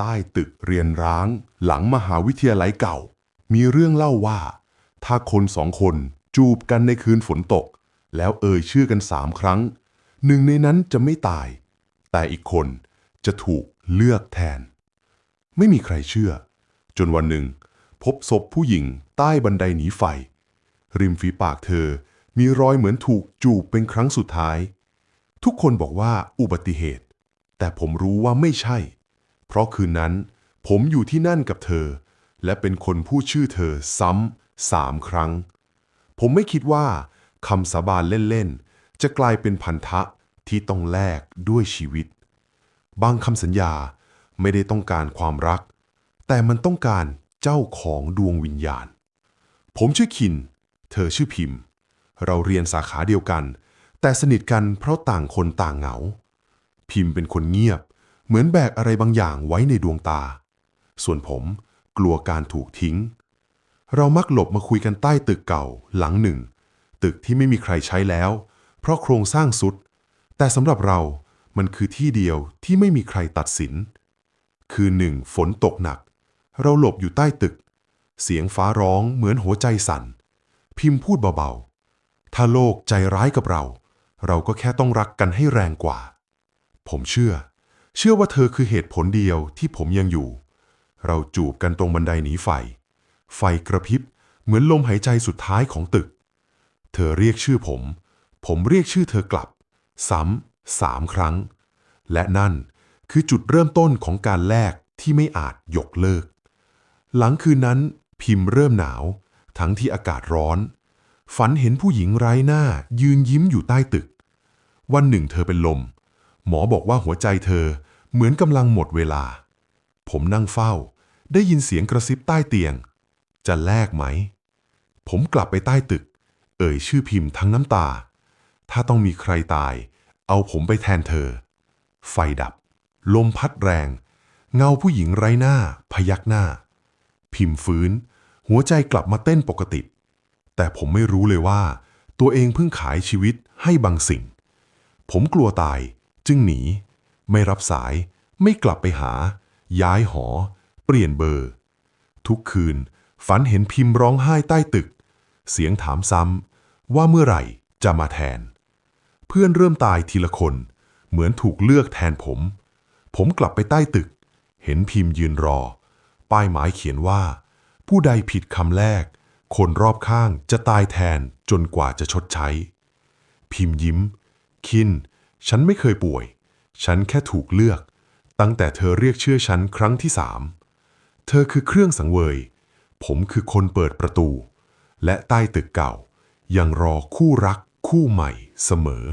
ใต้ตึกเรียนร้าง หลังมหาวิทยาลัยเก่า มีเรื่องเล่าว่า ถ้าคนสองคนจูบกันในคืนฝนตก แล้วเอ่ยชื่อกันสามครั้ง หนึ่งในนั้นจะไม่ตาย แต่อีกคนจะถูกเลือกแทน ไม่มีใครเชื่อ จนวันหนึ่ง พบศพผู้หญิงใต้บันไดหนีไฟ ริมฝีปากเธอมีรอยเหมือนถูกจูบเป็นครั้งสุดท้าย ทุกคนบอกว่าอุบัติเหตุ แต่ผมรู้ว่าไม่ใช่ เพราะคืนนั้น ผมอยู่ที่นั่นกับเธอ และเป็นคนพูดชื่อเธอซ้ำสามครั้ง ผมไม่คิดว่าคำสาบานเล่น ๆ จะกลายเป็นพันธะที่ต้องแลกด้วยชีวิต บางคำสัญญาไม่ได้ต้องการความรัก แต่มันต้องการเจ้าของดวงวิญญาณ ผมชื่อคิน เธอชื่อพิมพ์ เราเรียนสาขาเดียวกัน แต่สนิทกันเพราะต่างคนต่างเหงา พิมพ์เป็นคนเงียบ เหมือนแบกอะไรบางอย่างไว้ในดวงตา ส่วนผมกลัวการถูกทิ้ง เรามักหลบมาคุยกันใต้ตึกเก่าหลังหนึ่ง ตึกที่ไม่มีใครใช้แล้ว เพราะโครงสร้างสุด แต่สำหรับเรามันคือที่เดียวที่ไม่มีใครตัดสิน คืนหนึ่งฝนตกหนัก เราหลบอยู่ใต้ตึก เสียงฟ้าร้องเหมือนหัวใจสั่น พิมพ์พูดเบาๆ ถ้าโลกใจร้ายกับเรา เราก็แค่ต้องรักกันให้แรงกว่า ผมเชื่อ เชื่อว่าเธอคือเหตุผลเดียวที่ผมยังอยู่ เราจูบกันตรงบันไดหนีไฟ ไฟกระพริบเหมือนลมหายใจสุดท้ายของตึก เธอเรียกชื่อผม ผมเรียกชื่อเธอกลับ ซ้ำสามครั้ง และนั่นคือจุดเริ่มต้นของการแลกที่ไม่อาจยกเลิก หลังคืนนั้นพิมพ์เริ่มหนาว ทั้งที่อากาศร้อน ฝันเห็นผู้หญิงไร้หน้ายืนยิ้มอยู่ใต้ตึก วันหนึ่งเธอเป็นลม หมอบอกว่าหัวใจเธอเหมือนกำลังหมดเวลา ผมนั่งเฝ้า ได้ยินเสียงกระซิบใต้เตียง จะแลกไหม ผมกลับไปใต้ตึก เอ่ยชื่อพิมพ์ทั้งน้ำตา ถ้าต้องมีใครตาย เอาผมไปแทนเธอ ไฟดับ ลมพัดแรง เงาผู้หญิงไร้หน้า พยักหน้า พิมพ์ฟื้น หัวใจกลับมาเต้นปกติ แต่ผมไม่รู้เลยว่า ตัวเองเพิ่งขายชีวิตให้บางสิ่ง ผมกลัวตาย จึงหนี ไม่รับสายไม่กลับไปหา ย้ายหอ เปลี่ยนเบอร์ ทุกคืนฝันเห็นพิมพ์ร้องไห้ใต้ตึก เสียงถามซ้ำว่าเมื่อไหร่จะมาแทน เพื่อนเริ่มตายทีละคน เหมือนถูกเลือกแทนผม ผมกลับไปใต้ตึก เห็นพิมพ์ยืนรอ ป้ายหมายเขียนว่า ผู้ใดผิดคำแรก คนรอบข้างจะตายแทนจนกว่าจะชดใช้ พิมพ์ยิ้ม คิน ฉันไม่เคยป่วย ฉันแค่ถูกเลือก ตั้งแต่เธอเรียกชื่อฉันครั้งที่สาม เธอคือเครื่องสังเวย ผมคือคนเปิดประตู และใต้ตึกเก่า ยังรอคู่รักคู่ใหม่เสมอ